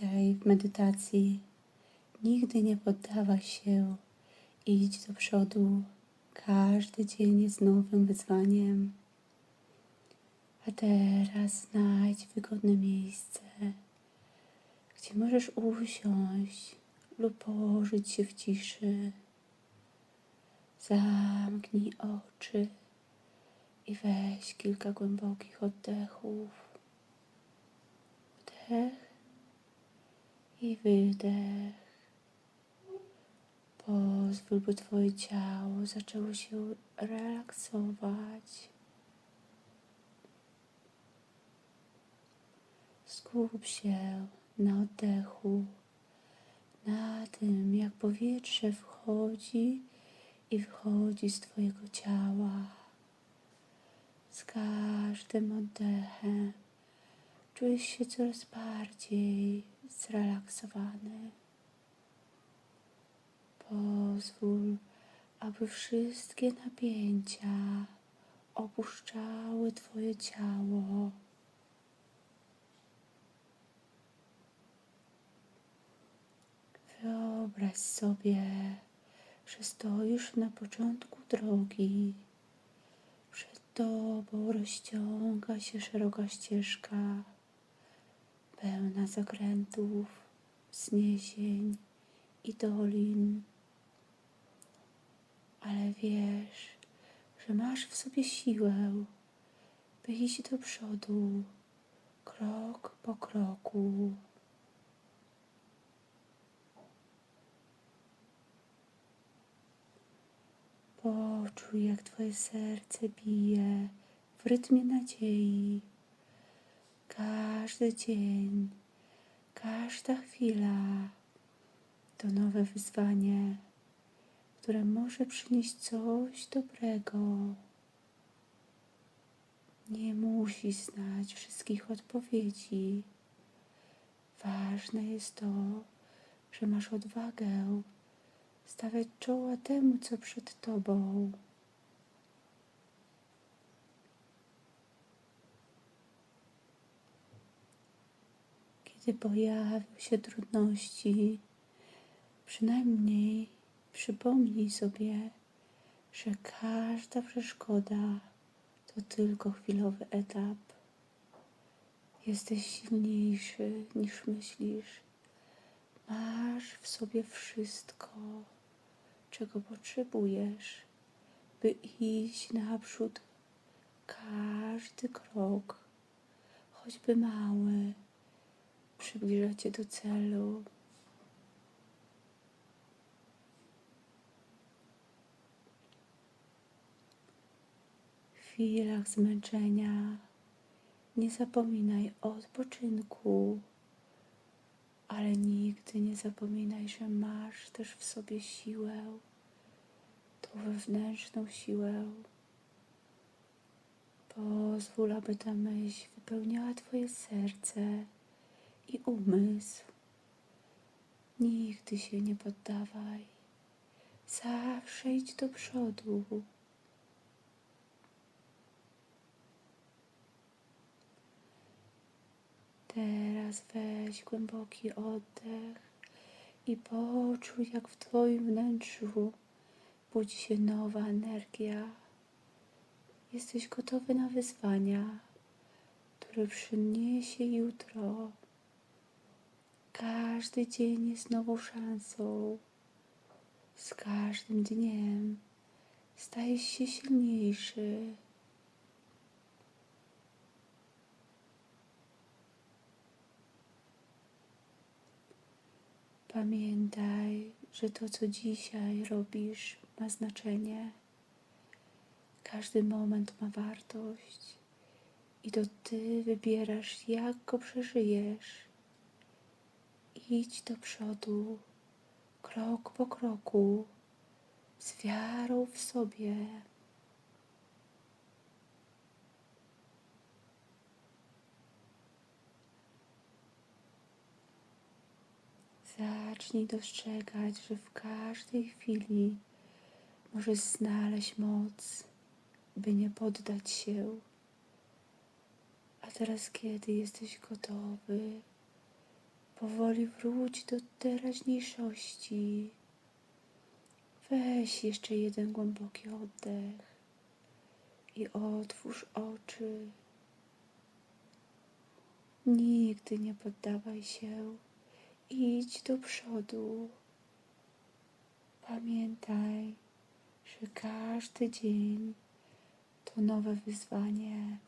W medytacji. Nigdy nie poddawaj się. Idź do przodu. Każdy dzień jest nowym wyzwaniem. A teraz znajdź wygodne miejsce, gdzie możesz usiąść lub położyć się w ciszy. Zamknij oczy i weź kilka głębokich oddechów. Wdech i wydech. Pozwól, by Twoje ciało zaczęło się relaksować. Skup się na oddechu, na tym, jak powietrze wchodzi i wychodzi z Twojego ciała. Z każdym oddechem czujesz się coraz bardziej zrelaksowany. Pozwól, aby wszystkie napięcia opuszczały Twoje ciało. Wyobraź sobie, że stoisz na początku drogi. Przed Tobą rozciąga się szeroka ścieżka, pełna zakrętów, wzniesień i dolin. Ale wiesz, że masz w sobie siłę, by iść do przodu, krok po kroku. Poczuj, jak Twoje serce bije w rytmie nadziei. Każdy dzień, każda chwila to nowe wyzwanie, które może przynieść coś dobrego. Nie musisz znać wszystkich odpowiedzi. Ważne jest to, że masz odwagę stawiać czoła temu, co przed tobą. Kiedy pojawią się trudności, przynajmniej przypomnij sobie, że każda przeszkoda to tylko chwilowy etap. Jesteś silniejszy niż myślisz. Masz w sobie wszystko, czego potrzebujesz, by iść naprzód. Każdy krok, choćby mały, przybliża cię do celu. W chwilach zmęczenia nie zapominaj o odpoczynku, ale nigdy nie zapominaj, że masz też w sobie siłę, tą wewnętrzną siłę. Pozwól, aby ta myśl wypełniała Twoje serce i umysł. Nigdy się nie poddawaj. Zawsze idź do przodu. Teraz weź głęboki oddech i poczuj, jak w Twoim wnętrzu budzi się nowa energia. Jesteś gotowy na wyzwania, które przyniesie jutro. Każdy dzień jest nową szansą. Z każdym dniem stajesz się silniejszy. Pamiętaj, że to, co dzisiaj robisz, ma znaczenie. Każdy moment ma wartość i to ty wybierasz, jak go przeżyjesz. Idź do przodu, krok po kroku, z wiarą w sobie. Zacznij dostrzegać, że w każdej chwili możesz znaleźć moc, by nie poddać się. A teraz, kiedy jesteś gotowy, Powoli wróć do teraźniejszości. Weź jeszcze jeden głęboki oddech i otwórz oczy. Nigdy nie poddawaj się. Idź do przodu. Pamiętaj, że każdy dzień to nowe wyzwanie.